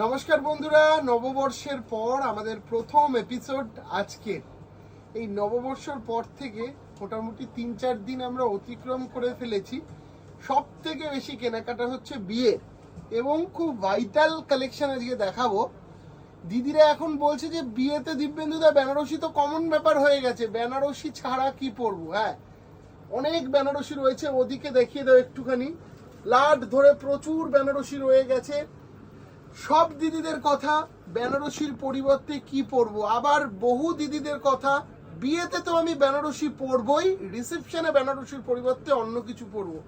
নমস্কার বন্ধুরা, নববর্ষের পর আমাদের প্রথম এপিসোড আজকে এই নববর্ষের পর থেকে মোটামুটি তিন চার দিন আমরা অতিক্রম করে ফেলেছি। সব থেকে বেশি কেনাকাটা হচ্ছে বিয়ে এবং খুব ভাইটাল কালেকশন আজকে দেখাবো। দিদিরা এখন বলছে যে, বিয়েতে দিব্যেন্দুদা বেনারসি তো কমন ব্যাপার হয়ে গেছে। বেনারসি ছাড়া কি পরবো হ্যাঁ? অনেক বেনারসি রয়েছে, ওদিকে দেখিয়ে দাও একটুখানি। লাট ধরে প্রচুর বেনারসি রয়ে গেছে। সব দিদিদের কথা, বেনারসির পরিবর্তে কি পরবো? আবার বহু দিদিদের কথা, বিয়েতে তো আমি বেনারসি পরবই, রিসেপশনে বেনারসির পরিবর্তে অন্য কিছু পরবো।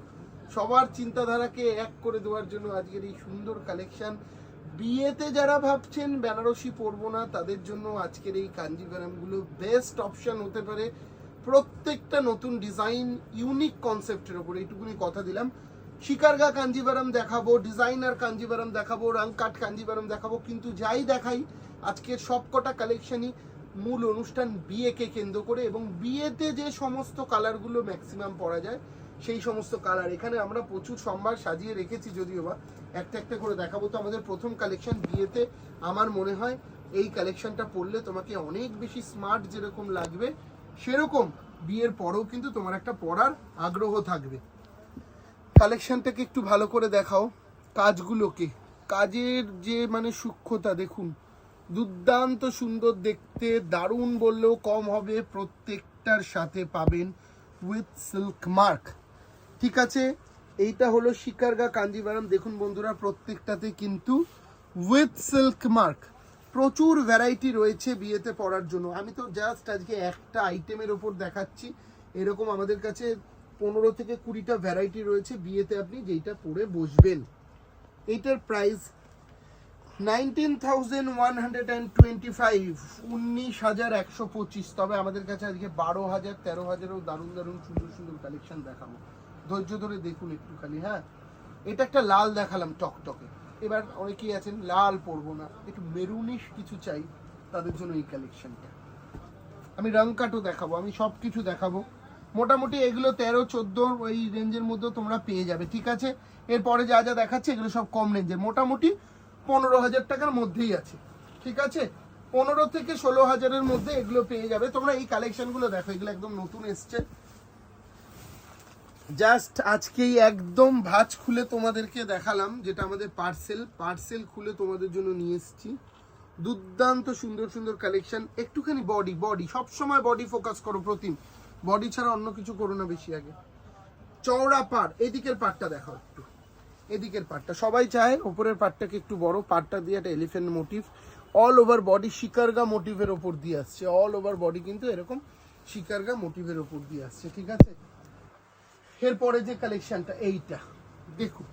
সবার চিন্তাধারাকে এক করে দেওয়ার জন্য আজকের এই সুন্দর কালেকশন বিয়েতে যারা ভাবছেন বেনারসি পরবো না, তাদের জন্য আজকের এই কাঞ্জিভারামগুলো বেস্ট অপশন হতে পারে। প্রত্যেকটা নতুন ডিজাইন ইউনিক কনসেপ্টের ওপর। এইটুকুনি কথা দিলাম। শিকারগা কাঞ্জিভারাম দেখাবো, ডিজাইনার কাঞ্জিভারাম দেখাবো রংকাট কাঞ্জিভারাম দেখাবো, কিন্তু যাই দেখাই আজকের সবকটা কালেকশনই মূল অনুষ্ঠান বিয়েকে কেন্দ্র করে এবং বিয়েতে যে সমস্ত কালারগুলো ম্যাক্সিমাম পরা যায়, সেই সমস্ত কালার এখানে আমরা প্রচুর সম্ভার সাজিয়ে রেখেছি যদিও বা একটা একটা করে দেখাবো। তো আমাদের প্রথম কালেকশন বিয়েতে আমার মনে হয় এই কালেকশনটা পরলে তোমাকে অনেক বেশি স্মার্ট যেরকম লাগবে, সেরকম বিয়ের পরেও কিন্তু তোমার একটা পরার আগ্রহ থাকবে। কালেকশনটাকে একটু ভালো করে দেখাও। কাজগুলোকে। কাজের যে মানে সূক্ষ্মতা, দেখুন। দুর্দান্ত সুন্দর দেখতে, দারুণ বললেও কম হবে প্রত্যেকটার সাথে পাবেন উইথ সিল্ক মার্ক ঠিক আছে? এইটা হলো শিকারগা কাঞ্জিভারাম দেখুন বন্ধুরা, প্রত্যেকটাতে কিন্তু উইথ সিল্ক মার্ক প্রচুর ভ্যারাইটি রয়েছে বিয়েতে পড়ার জন্য। আমি তো জাস্ট আজকে একটা আইটেমের ওপর দেখাচ্ছি। এরকম আমাদের কাছে পনেরো থেকে কুড়িটা ভ্যারাইটি রয়েছে বিয়েতে আপনি যেইটা পরে বসবেন। এইটার price nineteen thousand one hundred and twenty five উনিশ হাজার একশো পঁচিশ। তবে আমাদের কাছে আজকে বারো হাজার, তেরো হাজারও দারুণ দারুণ সুন্দর সুন্দর কালেকশন দেখাবো। ধৈর্য ধরে দেখুন একটুখানি হ্যাঁ? এটা একটা লাল দেখালাম টকটকে। এবার অনেকেই আছেন, লাল পরবো না। একটু মেরুনিশ কিছু চাই, তাদের জন্য এই কালেকশনটা আমি রং কাটও দেখাবো, আমি সব কিছু দেখাবো। মোটামুটি এগুলো তেরো, চোদ্দ ওই রেঞ্জের মধ্যেও তোমরা পেয়ে যাবে, ঠিক আছে? এরপরে যা যা দেখাচ্ছে, এগুলো সব কম রেঞ্জের মোটামুটি পনেরো হাজার টাকার মধ্যেই আছে, ঠিক আছে? পনেরো থেকে ষোলো হাজারের মধ্যে এগুলো পেয়ে যাবে। তোমরা এই কালেকশনগুলো দেখো, এগুলো একদম নতুন এসছে। জাস্ট আজকেই একদম ভাজ খুলে তোমাদেরকে দেখালাম, যেটা আমাদের পার্সেল পার্সেল খুলে তোমাদের জন্য নিয়ে এসেছি। দুর্দান্ত সুন্দর সুন্দর কালেকশন একটুখানি বডি বডি সবসময় বডি ফোকাস করো প্রতিম। বডি ছাড়া অন্য কিছু করো না বেশি আগে। চওড়া পার এদিকের পাটটা দেখাও একটু। এদিকের পাটটা সবাই চায় ওপরের পাটটাকে একটু বড় পাটটা দিয়ে একটা elephant motif all over body শিকারগা মোটিভের ওপর দিয়ে আসছে। অল ওভার বডি কিন্তু এরকম শিকারগা মোটিভের ওপর দিয়ে আসছে, ঠিক আছে? এরপরে যে কালেকশনটা এইটা। দেখুন,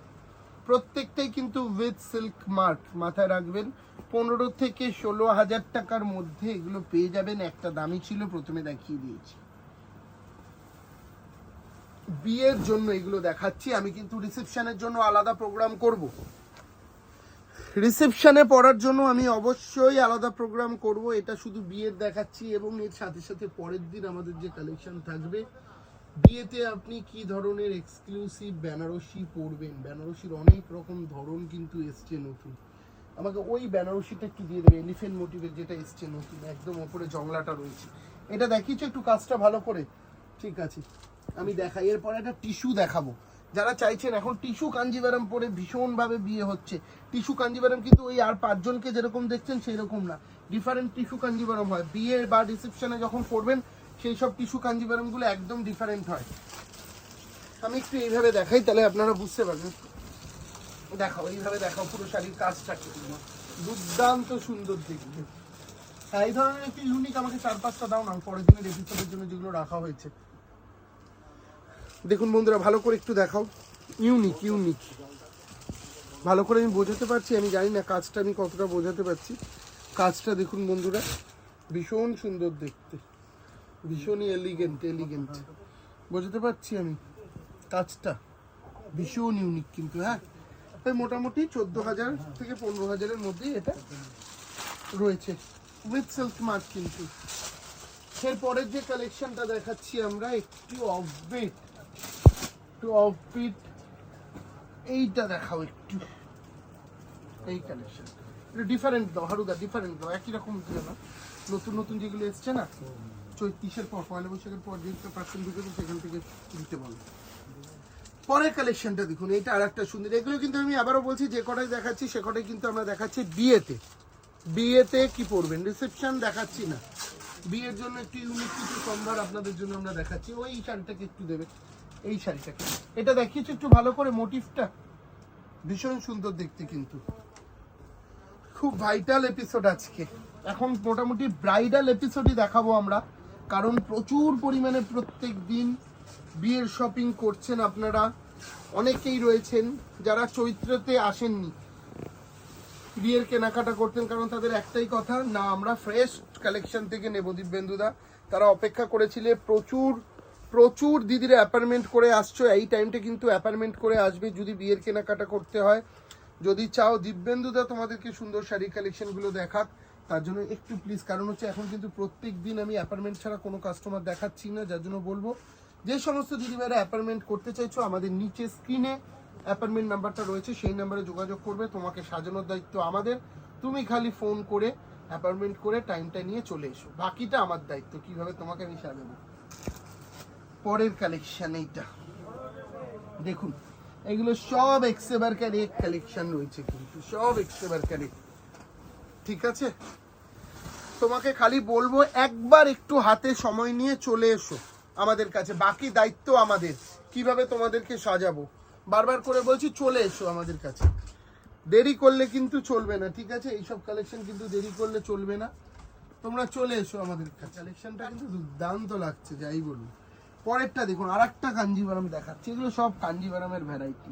প্রত্যেকটাই কিন্তু উইথ সিল্ক মার্ক মাথায় রাখবেন। পনেরো থেকে ষোলো হাজার টাকার মধ্যে এগুলো পেয়ে যাবেন। একটা দামি ছিল, প্রথমে দেখিয়ে দিয়েছি। বিয়ের জন্য এগুলো দেখাচ্ছি। আমি কিন্তু রিসেপশনের জন্য আলাদা প্রোগ্রাম করব। রিসেপশনে পড়ার জন্য আমি অবশ্যই আলাদা প্রোগ্রাম করব। এটা শুধু বিয়ের দেখাচ্ছি এবং এর সাথে সাথে পরের দিন আমাদের যে কালেকশন থাকবে, বিয়েতে আপনি কি ধরনের এক্সক্লুসিভ বেনারসি পরবেন? বেনারসির অনেক রকম ধরন কিন্তু এসছে নতুন। আমাকে ওই বেনারসিটা একটু দিয়ে দেবে এলিফেন্ট মোটিভের যেটা এসছে নতুন, একদম ওপরে জংলাটা রয়েছে। এটা দেখিয়েছো, একটু কাজটা ভালো করে? ঠিক আছে। আমি দেখাই। এরপরে একটা টিস্যু দেখাবো। যারা চাইছেন এখন টিস্যু কাঞ্জিভারাম পরে ভীষণভাবে বিয়ে হচ্ছে। টিস্যু কাঞ্জিভারাম কিন্তু ওই আর পাঁচজনকে যেরকম দেখছেন সেই রকম না। ডিফারেন্ট টিস্যু কাঞ্জিভারাম হয়। বিয়ে বা রিসেপশনে যখন পরবেন সেই সব টিস্যু কাঞ্জিভারামগুলো একদম ডিফারেন্ট হয়। আমি একটু এইভাবে দেখাই, তাহলে আপনারা বুঝতে পারবেন। দেখাও, এইভাবে দেখাও পুরো শাড়ির কাজটা দুর্দান্ত সুন্দর দেখবে হ্যাঁ এই ধরনের একটু ইউনিক আমাকে চার পাঁচটা দাও না পরের দিনের এপিসোডের জন্য যেগুলো রাখা হয়েছে। দেখুন বন্ধুরা, ভালো করে একটু দেখাও। ইউনিক ইউনিক ভালো করে আমি বোঝাতে পারছি, আমি জানি না কাজটা আমি কতটা বোঝাতে পারছি। কাজটা দেখুন বন্ধুরা, ভীষণ সুন্দর দেখতে। ভীষণই এলিগেন্ট এলিগেন্ট বোঝাতে পারছি আমি কাজটা? ভীষণ ইউনিক কিন্তু হ্যাঁ? তাই মোটামুটি চোদ্দ হাজার থেকে পনেরো হাজারের মধ্যেই এটা রয়েছে। উইথ সিল্ক মার্ক কিন্তু। এরপরের যে কালেকশনটা দেখাচ্ছি আমরা, একটু অফবিট একটু অফবিট এইটা দেখাও একটু। এই কালেকশন ডিফারেন্ট দাও, হারুদা ডিফারেন্ট দাও, একই রকম দিও না নতুন নতুন যেগুলো এসছে না, চৈত্রিশের পর, পয়লা বৈশাখের পর যেটা পার্সেন্ট ঢুকেছে, সেখান থেকে দিতে বলো। পরের কালেকশনটা দেখুন এটা আর একটা সুন্দর। এগুলো কিন্তু আমি আবারও বলছি, যে কটাই দেখাচ্ছি, সে কটাই কিন্তু আমরা দেখাচ্ছি বিয়েতে। বিয়েতে কি পরবেন? রিসেপশন দেখাচ্ছি না। বিয়ের জন্য একটু ইউনিক কিছু সম্ভার আপনাদের জন্য আমরা দেখাচ্ছি। ওই শাড়িটাকে একটু দেবে। এই শাড়িটা এটা দেখিয়েছি একটু ভালো করে মোটিভটা ভীষণ সুন্দর দেখতে কিন্তু। খুব ভাইটাল এপিসোড আজকে। এখন মোটামুটি ব্রাইডাল এপিসোডই দেখাবো আমরা। কারণ প্রচুর পরিমাণে প্রত্যেক দিন বিয়ের শপিং করছেন আপনারা। অনেকেই রয়েছেন যারা চৈত্রতে আসেননি। বিয়ের কেনাকাটা করতেন, কারণ তাদের একটাই কথা, না, আমরা ফ্রেশ কালেকশন থেকে নেব দিব্যেন্দুদা তারা অপেক্ষা করেছিলে প্রচুর প্রচুর দিদিরা অ্যাপার্টমেন্ট করে আসছো, এই টাইমটা কিন্তু অ্যাপার্টমেন্ট করে আসবে যদি বিয়ের কেনাকাটা করতে হয়। যদি চাও দিব্যেন্দুদা তোমাদেরকে সুন্দর শাড়ি কালেকশনগুলো দেখাক, তার জন্য একটু প্লিজ কারণ হচ্ছে এখন কিন্তু প্রত্যেক দিন আমি অ্যাপার্টমেন্ট ছাড়া কোনো কাস্টমার দেখাচ্ছি না, যার জন্য বলব, যে সমস্ত দিদিভাইরা অ্যাপার্টমেন্ট করতে চাইছো, আমাদের নিচে স্ক্রিনে অ্যাপার্টমেন্ট নাম্বারটা রয়েছে, সেই নাম্বারে যোগাযোগ করবে, তোমাকে সাজানোর দায়িত্ব আমাদের। তুমি খালি ফোন করে অ্যাপার্টমেন্ট করে টাইমটা নিয়ে চলে এসো। বাকিটা আমার দায়িত্ব, কীভাবে তোমাকে আমি সাজাবো? পরের কালেকশন এইটা। দেখুন, এগুলো সব এক্সেবার ক্যারি কালেকশন রয়েছে কিন্তু, সব এক্সেবার ক্যারি ঠিক আছে? তোমাকে খালি বলব, একবার একটু হাতে সময় নিয়ে চলে এসো আমাদের কাছে। বাকি দায়িত্ব আমাদের। কীভাবে তোমাদেরকে সাজাবো? বারবার করে বলছি, চলে এসো আমাদের কাছে। দেরি করলে কিন্তু চলবে না, ঠিক আছে? এইসব কালেকশন কিন্তু দেরি করলে চলবে না। তোমরা চলে এসো আমাদের কাছে। কালেকশনটা কিন্তু দুর্দান্ত লাগছে, যাই বলুন। পরেরটা দেখুন আর একটা কাঞ্জিভারাম দেখাচ্ছি। এগুলো সব কাঞ্জিভারামের ভ্যারাইটি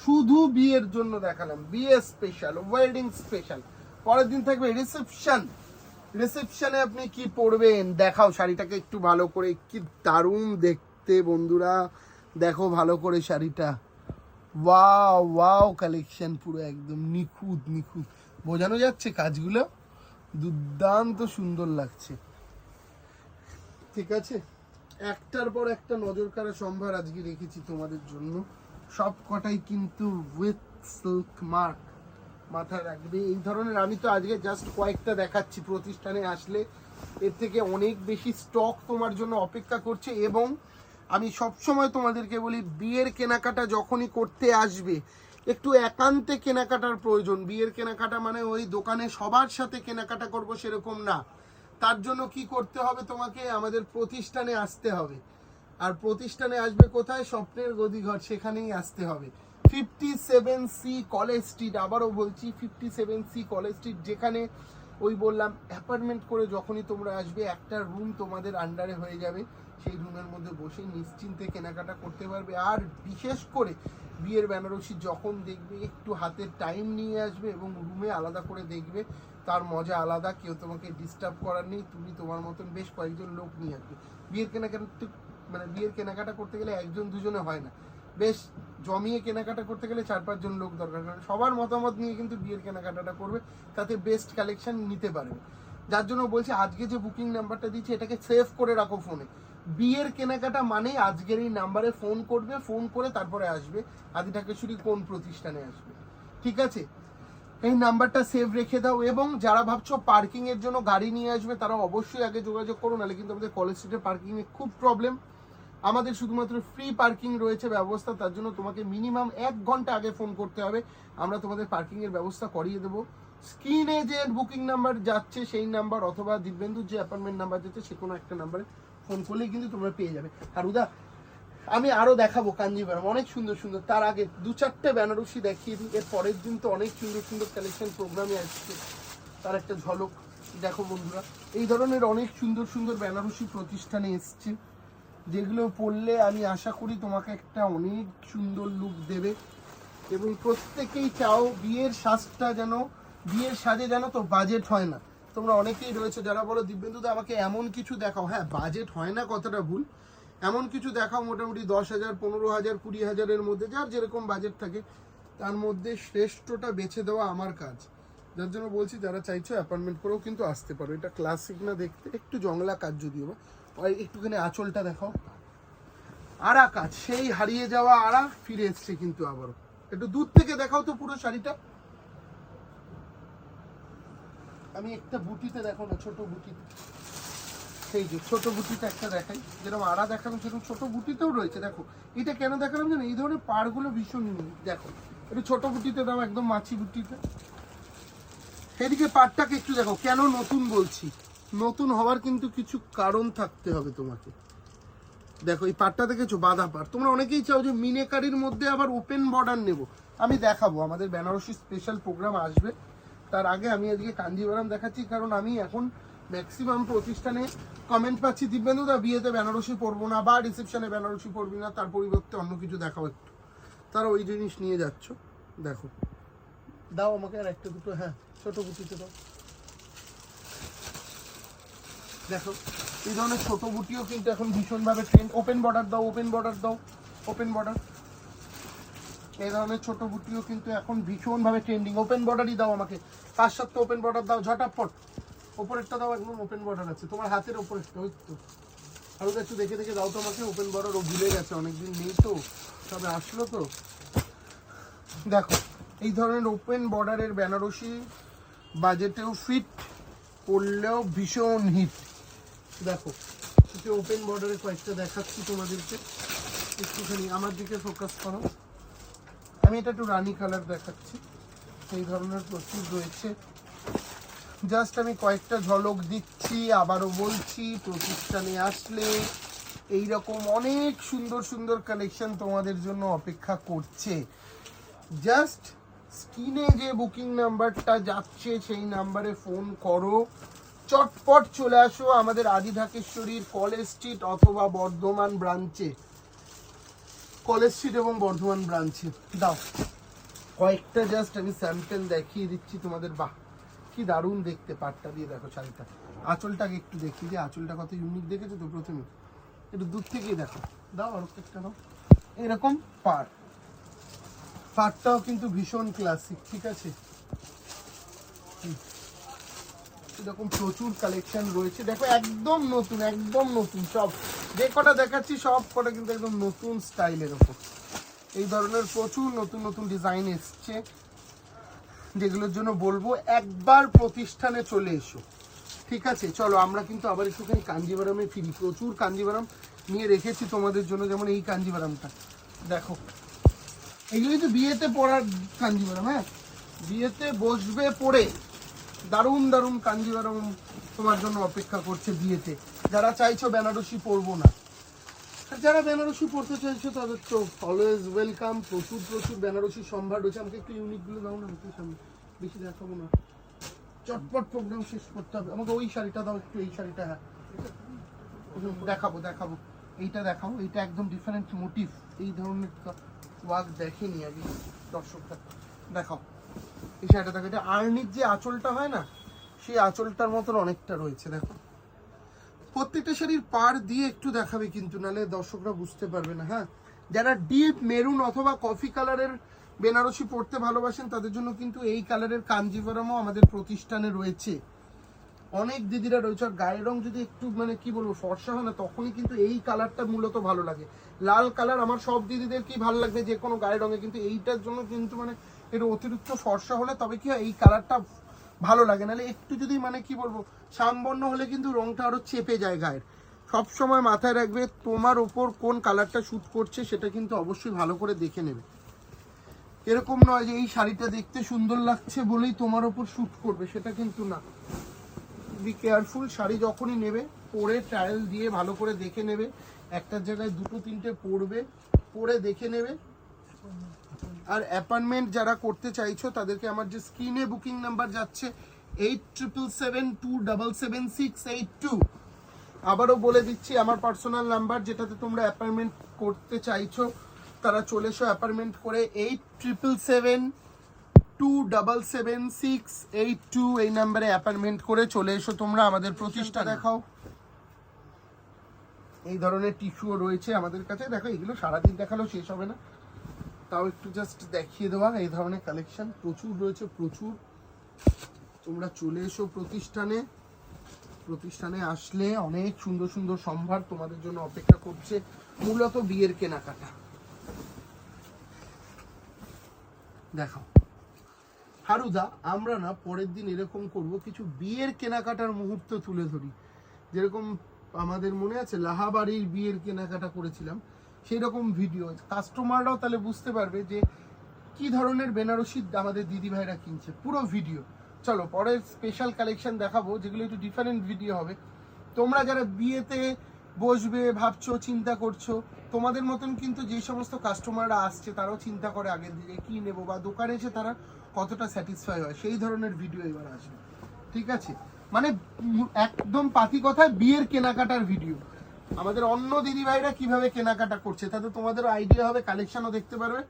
শুধু বিয়ের জন্য দেখালাম। বিয়ে স্পেশাল ওয়েডিং স্পেশাল পরের দিন থাকবে রিসেপশন রিসেপশনে আপনি কি পরবেন? দেখাও শাড়িটাকে একটু ভালো করে। কি দারুণ দেখতে বন্ধুরা। দেখো ভালো করে শাড়িটা। ওয়াও ওয়াও কালেকশন পুরো একদম নিখুঁত নিখুঁত। বোঝানো যাচ্ছে কাজগুলো? দুর্দান্ত সুন্দর লাগছে। ঠিক আছে? একটার পর একটা নজর কাড়া সম্ভার আজকে রেখেছি তোমাদের জন্য। সব কটাই কিন্তু উইথ সিল্ক মার্ক মাথায় রাখবে। এই ধরনের আমি তো আজকে জাস্ট কয়েকটা দেখাচ্ছি প্রতিষ্ঠানে আসলে। এর থেকে অনেক বেশি স্টক তোমার জন্য অপেক্ষা করছে এবং আমি সবসময় তোমাদেরকে বলি, বিয়ের কেনাকাটা যখনই করতে আসবে, একটু একান্তে কেনাকাটার প্রয়োজন। বিয়ের কেনাকাটা মানে ওই দোকানে সবার সাথে কেনাকাটা করব সেরকম না। তার জন্য কি করতে হবে তোমাকে? আমাদের প্রতিষ্ঠানে আসতে হবে। আর প্রতিষ্ঠানে আসবে কোথায়? স্বপ্নের গদিঘর, সেখানেই আসতে হবে। Fifty seven C college street আবারও বলছি fifty seven C college street যেখানে ওই বললাম অ্যাপার্টমেন্ট করে যখনই তোমরা আসবে, একটা রুম তোমাদের আন্ডারে হয়ে যাবে। সেই রুমের মধ্যে বসে নিশ্চিন্তে কেনাকাটা করতে পারবে। আর বিশেষ করে বিয়ের বেনারসি যখন দেখবে, একটু হাতে টাইম নিয়ে আসবে এবং রুমে আলাদা করে দেখবে, তার মজা আলাদা, কেউ তোমাকে ডিস্টার্ব করার নেই, তুমি তোমার মতন বেশ কয়েকজন লোক নিয়ে আসবে। বিয়ের কেনাকাটা মানে বিয়ের কেনাকাটা করতে গেলে একজন দুজনে হয় না। বেশ জমিয়ে কেনাকাটা করতে গেলে চার পাঁচজন লোক দরকার, কারণ সবার মতামত নিয়ে কিন্তু বিয়ের কেনাকাটাটা করবে, তাতে বেস্ট কালেকশন নিতে পারবে। যার জন্য বলছি, আজকে যে বুকিং নাম্বারটা দিচ্ছি, এটাকে সেভ করে রাখো ফোনে বিয়ের কেনাকাটা মানে আজকের এই নাম্বারে ফোন করবে, ফোন করে তারপরে আসবে। আদি ঢাকেশ্বরী কোন প্রতিষ্ঠানে আসবে? ঠিক আছে? এই নাম্বারটা সেভ রেখে দাও এবং যারা ভাবছ পার্কিং এর জন্য গাড়ি নিয়ে আসবে, তারা অবশ্যই আগে যোগাযোগ করো, নাহলে কিন্তু আমাদের কলেজ স্ট্রিটে পার্কিং এ খুব প্রবলেম আমাদের শুধুমাত্র ফ্রি পার্কিং রয়েছে ব্যবস্থা, তার জন্য তোমাকে মিনিমাম এক ঘণ্টা আগে ফোন করতে হবে। আমরা তোমাদের পার্কিং এর ব্যবস্থা করিয়ে দেবো। স্ক্রিনে যে বুকিং নাম্বার যাচ্ছে, সেই নাম্বার অথবা দিব্যেন্দুর যে অ্যাপয়েন্টমেন্ট নাম্বার যাচ্ছে, সে কোনো একটা নাম্বারে ফোন করলেই কিন্তু তোমরা পেয়ে যাবে। আর উদা আমি আরও দেখাবো কাঞ্জিভারাম অনেক সুন্দর সুন্দর। তার আগে দু চারটে বেনারসি দেখিয়ে দিই। এর পরের দিন তো অনেক সুন্দর সুন্দর কালেকশন প্রোগ্রামে আসছে। তার একটা ঝলক। দেখো বন্ধুরা, এই ধরনের অনেক সুন্দর সুন্দর বেনারসি প্রতিষ্ঠানে এসছে। যেগুলো পড়লে আমি আশা করি তোমাকে একটা অনেক সুন্দর লুক দেবে। এবং প্রত্যেকেই চাও বিয়ের সাজটা যেন, বিয়ের সাজে যেন তো বাজেট হয় না। তোমরা অনেকেই রয়েছে যারা বলো, দিব্যেন্দুদা, আমাকে এমন কিছু দেখাও। হ্যাঁ বাজেট হয় না কথাটা ভুল। এমন কিছু দেখাও মোটামুটি দশ হাজার, পনেরো হাজার, কুড়ি হাজারের মধ্যে, যার যেরকম বাজেট থাকে, তার মধ্যে শ্রেষ্ঠটা বেছে দেওয়া আমার কাজ। যার জন্য বলছি, যারা চাইছো অ্যাপয়েন্টমেন্ট করেও কিন্তু আসতে পারো। এটা ক্লাসিক না দেখতে, একটু জংলা কাজ যদিও বা। একটুখানি আঁচলটা দেখাও। আরা কাজ, সেই হারিয়ে যাওয়া আরা ফিরে এসছে কিন্তু আবারও। একটু দূর থেকে দেখাও তো পুরো শাড়িটা। আমি একটা বুটিতে দেখো না, ছোট বুটিতে। সেই যে ছোট বুটিতে একটা দেখাই, যেরকম আড়া দেখালাম সেরকম ছোট বুটিতেও রয়েছে, দেখো। এটা কেন দেখালাম জানো? এই ধরনের পাড়গুলো ভীষণ দেখো। একটু ছোট বুটিতে দাও একদম মাছি বুটিতে। এদিকে পাড়টাকে একটু দেখো, কেন নতুন বলছি? নতুন হওয়ার কিন্তু কিছু কারণ থাকতে হবে তোমাকে। দেখো, এই পাটটা দেখেছ? বাঁধা পাট তোমরা অনেকেই চাও যে মিনেকারির মধ্যে আবার ওপেন বর্ডার নেব। আমি দেখাবো, আমাদের বেনারসি স্পেশাল প্রোগ্রাম আসবে। তার আগে আমি আজকে কাঞ্জিভারাম দেখাচ্ছি, কারণ আমি এখন ম্যাক্সিমাম প্রতিষ্ঠানে কমেন্ট পাচ্ছি। দিব্যেন্দু দা, বিয়েতে বেনারসি পরবো না বা রিসেপশনে বেনারসি পরবি না, তার পরিবর্তে অন্য কিছু দেখাও একটু। তারা ওই জিনিস নিয়ে যাচ্ছ। দেখো। দাও আমাকে আর একটা দুটো হ্যাঁ ছোট বুটিতে দাও। দেখো, এই ধরনের ছোট বুটিও কিন্তু এখন ভীষণভাবে ট্রেন্ড ওপেন বর্ডার দাও ওপেন বর্ডার দাও ওপেন বর্ডার এই ধরনের ছোট বুটিও কিন্তু এখন ভীষণভাবে ট্রেন্ডিং ওপেন বর্ডারই দাও আমাকে। পাঁচ সাতটা ওপেন বর্ডার দাও ঝটাপট ওপরেরটা দাও একদম ওপেন বর্ডার আছে। তোমার হাতের ওপরেরটা, ওই তো। আরও একটু দেখে দেখে দাও তো আমাকে ওপেন বর্ডার ও ভুলে গেছে, অনেকদিন নেই তো। তবে আসলো তো। দেখো, এই ধরনের ওপেন বর্ডারের বেনারসি বাজেটেও ফিট পড়লেও ভীষণ হিট দেখো ওপেন বর্ডারে কয়েকটা দেখাচ্ছি তোমাদেরকে। একটুখানি আমার দিকে ফোকাস করো। আমি এটা একটু রানি কালার দেখাচ্ছি। এই ধরনের প্রচুর রয়েছে। জাস্ট আমি কয়েকটা ঝলক দিচ্ছি, আবারও বলছি প্রতিষ্ঠানে আসলে এই রকম অনেক সুন্দর সুন্দর কালেকশন তোমাদের জন্য অপেক্ষা করছে। জাস্ট স্ক্রিনে যে বুকিং নাম্বারটা যাচ্ছে, সেই নাম্বারে ফোন করো। চটপট চলে আসো আমাদের আদি ঢাকেশ্বরীর কলেজ স্ট্রিট অথবা বর্ধমান ব্রাঞ্চে কলেজ স্ট্রিট এবং বর্ধমান ব্রাঞ্চে দাও। কয়েকটা জাস্ট আমি স্যাম্পেল দেখিয়ে দিচ্ছি তোমাদের। বাহ, কি দারুণ দেখতে পাটটা দিয়ে দেখো শাড়িটা। আঁচলটাকে একটু দেখি যে আঁচলটা কত ইউনিক দেখেছ তো প্রথমে? একটু দূর থেকেই দেখো। দাও আর একটা দাও। এরকম পাট। পাটটাও কিন্তু ভীষণ ক্লাসিক ঠিক আছে। এরকম প্রচুর কালেকশন রয়েছে। দেখো একদম নতুন একদম নতুন, সব। যে কটা দেখাচ্ছি, সব কটা কিন্তু একদম নতুন স্টাইলের ওপর এই ধরনের প্রচুর নতুন নতুন ডিজাইন এসছে, যেগুলোর জন্য বলব একবার প্রতিষ্ঠানে চলে এসো। ঠিক আছে? চলো, আমরা কিন্তু আবার একটুখানি কাঞ্জিবারামে ফিরি। প্রচুর কাঞ্জিবারাম নিয়ে রেখেছি তোমাদের জন্য, যেমন এই কাঞ্জিবারামটা। দেখো এগুলো তো বিয়েতে পড়ার কাঞ্জিবারাম হ্যাঁ? বিয়েতে বসবে পড়ে দারুণ দারুণ কাঞ্জিবারাম তোমার জন্য অপেক্ষা করছে বিয়েতে। যারা চাইছো বেনারসি পরবো না। যারা বেনারসি পড়তে চাইছো, তাদের তো অলওয়েজ ওয়েলকাম প্রচুর প্রচুর বেনারসি সম্ভার রয়েছে। আমাকে একটু ইউনিকগুলো দাও না, একটু সামনে। বেশি দেখাবো না। চটপট প্রোগ্রাম শেষ করতে হবে। আমাকে ওই শাড়িটা দাও, একটু এই শাড়িটা হ্যাঁ। দেখাবো দেখাবো। এইটা দেখাও এইটা একদম ডিফারেন্ট মোটিভ এই ধরনের ওয়ার্ক দেখেনি আগে দর্শকরা। দেখাও। এই শাড়িটা দেখো, এটা আর্নির যে আঁচলটা হয় না, সেই আঁচলটার মতন অনেকটা রয়েছে, দেখো। প্রত্যেকটা শাড়ির পার দিয়ে একটু দেখাবে কিন্তু, নালে দর্শকরা বুঝতে পারবে না হ্যাঁ? যারা ডিপ মেরুন অথবা কফি কালারের বেনারসি পড়তে ভালোবাসেন, তাদের জন্য কিন্তু এই কালারের কাঞ্জিভারামও আমাদের প্রতিষ্ঠানে রয়েছে। অনেক দিদিরা রয়েছে, আর গায়ের রং যদি একটু মানে কি বলব, ফর্সা হয় না, তখনই কিন্তু এই কালারটা মূলত ভালো লাগে। লাল কালার আমার সব দিদিদের কি ভালো লাগবে, যে কোনো গায়ের রঙে, কিন্তু এইটার জন্য কিন্তু মানে একটু অতিরিক্ত ফর্সা হলে তবে কি হয়, এই কালারটা ভালো লাগে, নাহলে একটু যদি মানে কি বলব, সামবর্ণ হলে কিন্তু রংটা আরও চেপে যায় গায়ের। সব সময় মাথায় রাখবে তোমার ওপর কোন কালারটা শ্যুট করছে, সেটা কিন্তু অবশ্যই ভালো করে দেখে নেবে। এরকম নয় যে এই শাড়িটা দেখতে সুন্দর লাগছে বলেই তোমার ওপর শ্যুট করবে, সেটা কিন্তু না। বি কেয়ারফুল শাড়ি যখনই নেবে, পরে ট্রায়াল দিয়ে ভালো করে দেখে নেবে। একটার জায়গায় দুটো, তিনটে পরবে, পরে দেখে নেবে। আর অ্যাপয়েন্টমেন্ট যারা করতে চাইছো তাদেরকে আমার যে স্ক্রিনে বুকিং নাম্বার যাচ্ছে eight triple seven two double seven six eight two আবারও বলে দিচ্ছি আমার পার্সোনাল নাম্বার যেটাতে তোমরা অ্যাপয়েন্টমেন্ট করতে চাইছো তারা চলে এসো অ্যাপয়েন্টমেন্ট করে eight triple seven two double seven six eight two এই নাম্বারে অ্যাপয়েন্টমেন্ট করে চলে এসো তোমরা আমাদের প্রতিষ্ঠা দেখাও। এই ধরনের টিস্যুও রয়েছে আমাদের কাছে। দেখো এগুলো সারাদিন দেখালেও শেষ হবে না। তাও একটু জাস্ট দেখিয়ে দেওয়া এই ধরনের কালেকশন প্রচুর রয়েছে, প্রচুর। তোমরা চলে এসো প্রতিষ্ঠানে। প্রতিষ্ঠানে আসলে অনেক সুন্দর সুন্দর সম্ভার তোমাদের জন্য অপেক্ষা করছে, মূলত বিয়ের কেনাকাটা। দেখাও হারুদা, আমরা না পরের দিন এরকম করব, কিছু বিয়ের কেনাকাটার মুহূর্ত তুলে ধরি। যেরকম আমাদের মনে আছে, লাহাবাড়ির বিয়ের কেনাকাটা করেছিলাম। সেই রকম ভিডিও কাস্টমাররাও তাহলে বুঝতে পারবে যে কি ধরনের বেনারসি আমাদের দিদি ভাইরা কিনছে, পুরো ভিডিও চলো, পরের স্পেশাল কালেকশন দেখাবো, যেগুলো একটু ডিফারেন্ট ভিডিও হবে। তোমরা যারা বিয়েতে বসবে, ভাবছ, চিন্তা করছ, তোমাদের মতন কিন্তু যে সমস্ত কাস্টমাররা আসছে, তারাও চিন্তা করে আগের দিকে কি নেব, বা দোকানে এসে তারা কতটা স্যাটিসফাই হয়, সেই ধরনের ভিডিও এবার আসবে। ঠিক আছে? মানে একদম পাতি কথায় বিয়ের কেনাকাটার ভিডিও আমাদের অন্য দিদি ভাইরা কীভাবে কেনাকাটা করছে, তাতে তোমাদের আইডিয়া হবে কালেকশনও দেখতে পারবে।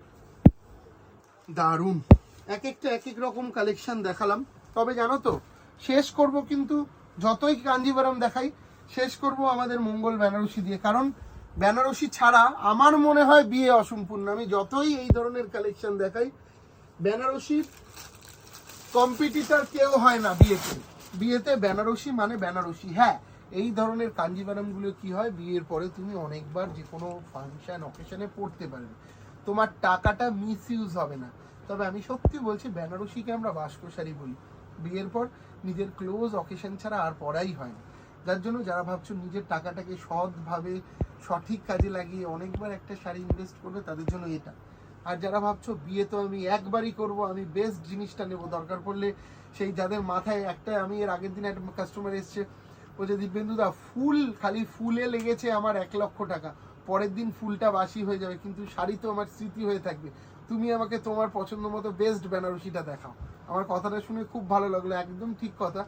দারুণ। এক একটা, এক এক রকম কালেকশন দেখালাম। তবে জানো তো, শেষ করব কিন্তু যতই কাঞ্জিবরম দেখাই, শেষ করব আমাদের মঙ্গল বেনারসি দিয়ে। কারণ বেনারসি ছাড়া আমার মনে হয় বিয়ে অসম্পূর্ণ। আমি যতই এই ধরনের কালেকশন দেখাই বেনারসির কম্পিটিটর কেউ হয় না বিয়েতে। বিয়েতে বেনারসি মানে বেনারসি। হ্যাঁ এই ধরনের কাঞ্জিভারমগুলো কি হয়? বিয়ের পরে তুমি অনেকবার যে কোনো ফাংশন অকেশনে পড়তে পারবে। তোমার টাকাটা মিস ইউজ হবে না। তবে আমি সত্যি বলছি, বেনারসিকে আমরা বাস্ক শাড়ি বলি। বিয়ের পর নিজের ক্লোজ অকেশন ছাড়া আর পড়াই হয় না। যার জন্য যারা ভাবছ নিজের টাকাটাকে সৎভাবে, সঠিক কাজে লাগিয়ে অনেকবার একটা শাড়ি ইনভেস্ট করবে, তাদের জন্য এটা। আর যারা ভাবছ বিয়ে তো আমি একবারই করব, আমি বেস্ট জিনিসটা নেব, দরকার পড়লে সেই যাদের মাথায় একটা আমি এর আগের দিন একটা কাস্টমার এসছে বলছে দিব্যেন্দু দা, ফুল, খালি ফুলে লেগেছে আমার এক লক্ষ টাকা। পরের দিন ফুলটা বাসি হয়ে যাবে, কিন্তু শাড়ি তো আমার স্মৃতি হয়ে থাকবে। তুমি আমাকে তোমার পছন্দ মতো বেস্ট বেনারসিটা দেখাও। আমার কথাটা শুনে খুব ভালো লাগল, একদম ঠিক কথা।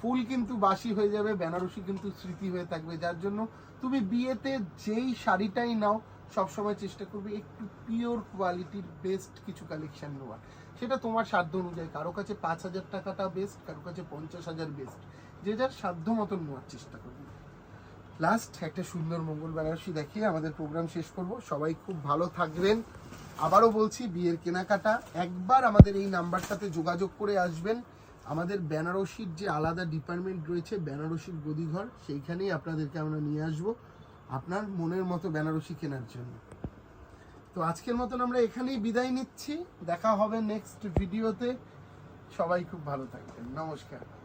ফুল কিন্তু বাসি হয়ে যাবে, বেনারসি কিন্তু স্মৃতি হয়ে থাকবে, যার জন্য তুমি বিয়েতে যেই শাড়িটাই নাও, সবসময় চেষ্টা করবে একটু পিওর কোয়ালিটির বেস্ট কিছু কালেকশন নেওয়ার। সেটা তোমার সাধ্য অনুযায়ী। কারও কাছে পাঁচ হাজার টাকাটা বেস্ট কারও কাছে পঞ্চাশ হাজার বেস্ট যে যার সাধ্য মতন নেওয়ার চেষ্টা করবে। লাস্ট একটা সুন্দর মঙ্গল বেনারসি দেখিয়ে আমাদের প্রোগ্রাম শেষ করব। সবাই খুব ভালো থাকবেন। আবারও বলছি, বিয়ের কেনাকাটা, একবার আমাদের এই নাম্বারটাতে যোগাযোগ করে আসবেন। আমাদের বেনারসির যে আলাদা ডিপার্টমেন্ট রয়েছে, বেনারসির গদিঘর, সেইখানেই আপনাদেরকে আমরা নিয়ে আসব আপনার মনের মতো বেনারসি কেনার জন্য। তো আজকের মতন আমরা এখানেই বিদায় নিচ্ছি। দেখা হবে নেক্সট ভিডিওতে সবাই খুব ভালো থাকবেন। নমস্কার।